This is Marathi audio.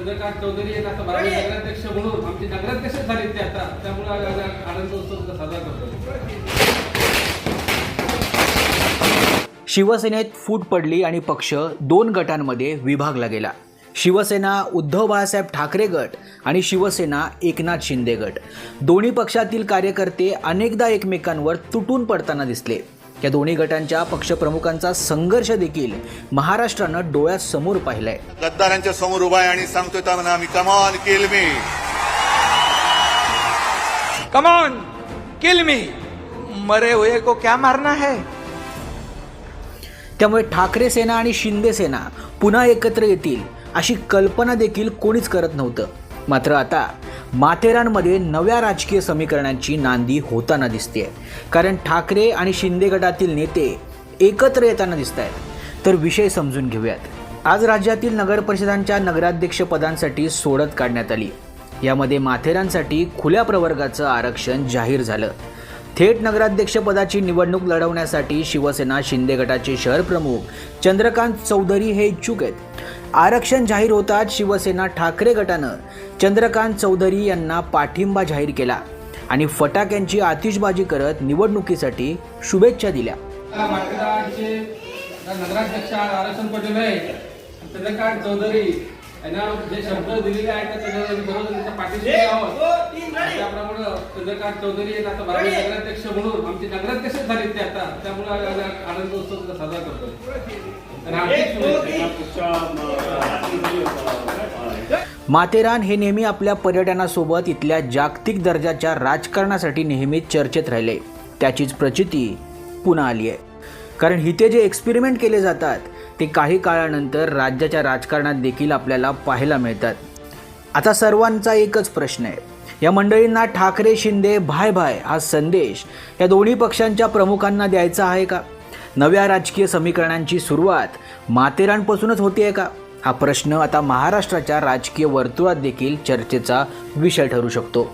चंद्रकांत चौधरी आहेत आता नगराध्यक्ष म्हणून आमचे नगराध्यक्ष झाले ते आता. त्यामुळे आज आनंद उत्सव साजरा करतो शिवसेनेत फूट पडली आणि पक्ष दोन गटांमध्ये विभागला गेला. शिवसेना उद्धव बाळासाहेब ठाकरे गट आणि शिवसेना एकनाथ शिंदे गट. दोन्ही पक्षातील कार्यकर्ते अनेकदा एकमेकांवर तुटून पडताना दिसले. या दोन्ही गटांच्या पक्षप्रमुखांचा संघर्ष देखील महाराष्ट्रानं डोळ्यासमोर पाहिलाय. गद्दारांच्या समोर उभा आहे आणि सांगतोय त्यांना मी कमान केल मी कम ऑन किल मी मरे हुए को क्या मारना है? त्यामुळे ठाकरे सेना आणि शिंदे सेना पुन्हा एकत्र येतील अशी कल्पना देखील कोणीच करत नव्हतं. मात्र आता माथेरानमध्ये नव्या राजकीय समीकरणांची नांदी होताना दिसते कारण ठाकरे आणि शिंदे गटातील नेते एकत्र येताना दिसत आहेत तर विषय समजून घेऊयात. आज राज्यातील नगरपरिषदांच्या नगराध्यक्षपदांसाठी नगराध्यक्ष पदांसाठी सोडत काढण्यात आली. यामध्ये माथेरानसाठी खुल्या प्रवर्गाचं आरक्षण जाहीर झालं. थेट नगराध्यक्षपदाची निवडणूक लढवण्यासाठी शिवसेना शिंदे गटाचे शहर प्रमुख चंद्रकांत चौधरी हे इच्छुक आहेत. आरक्षण जाहीर होताच शिवसेना ठाकरे गटानं चंद्रकांत चौधरी यांना पाठिंबा जाहीर केला आणि फटाक्यांची आतिषबाजी करत निवडणुकीसाठी शुभेच्छा दिल्या. नगराध्यक्ष आरक्षण पडलेलं आहे. चंद्रकांत चौधरी यांना जे शब्द दिलेले आहेत पाठीशी आहोत आणि त्याप्रमाणे चंद्रकांत चौधरी आहेत आता नगराध्यक्ष म्हणून आमचे नगराध्यक्ष झाले ते आता. त्यामुळे आनंद उत्सव साजरा करतो आणि माथेरान हे नेहमी आपल्या पर्यटनासोबत इथल्या जागतिक दर्जाच्या राजकारणासाठी नेहमीच चर्चेत राहिले. त्याचीच प्रचिती पुन्हा आली आहे. कारण इथे जे एक्सपेरिमेंट केले जातात ते काही काळानंतर राज्याच्या राजकारणात देखील आपल्याला पाहायला मिळतात. आता सर्वांचा एकच प्रश्न आहे. या मंडळींना ठाकरे शिंदे भाय भाय हा संदेश या दोन्ही पक्षांच्या प्रमुखांना द्यायचा आहे का? नव्या राजकीय समीकरणांची सुरुवात माथेरानपासूनच होती आहे का? हा प्रश्न आता महाराष्ट्राच्या राजकीय वर्तुळात देखील चर्चेचा विषय ठरू शकतो.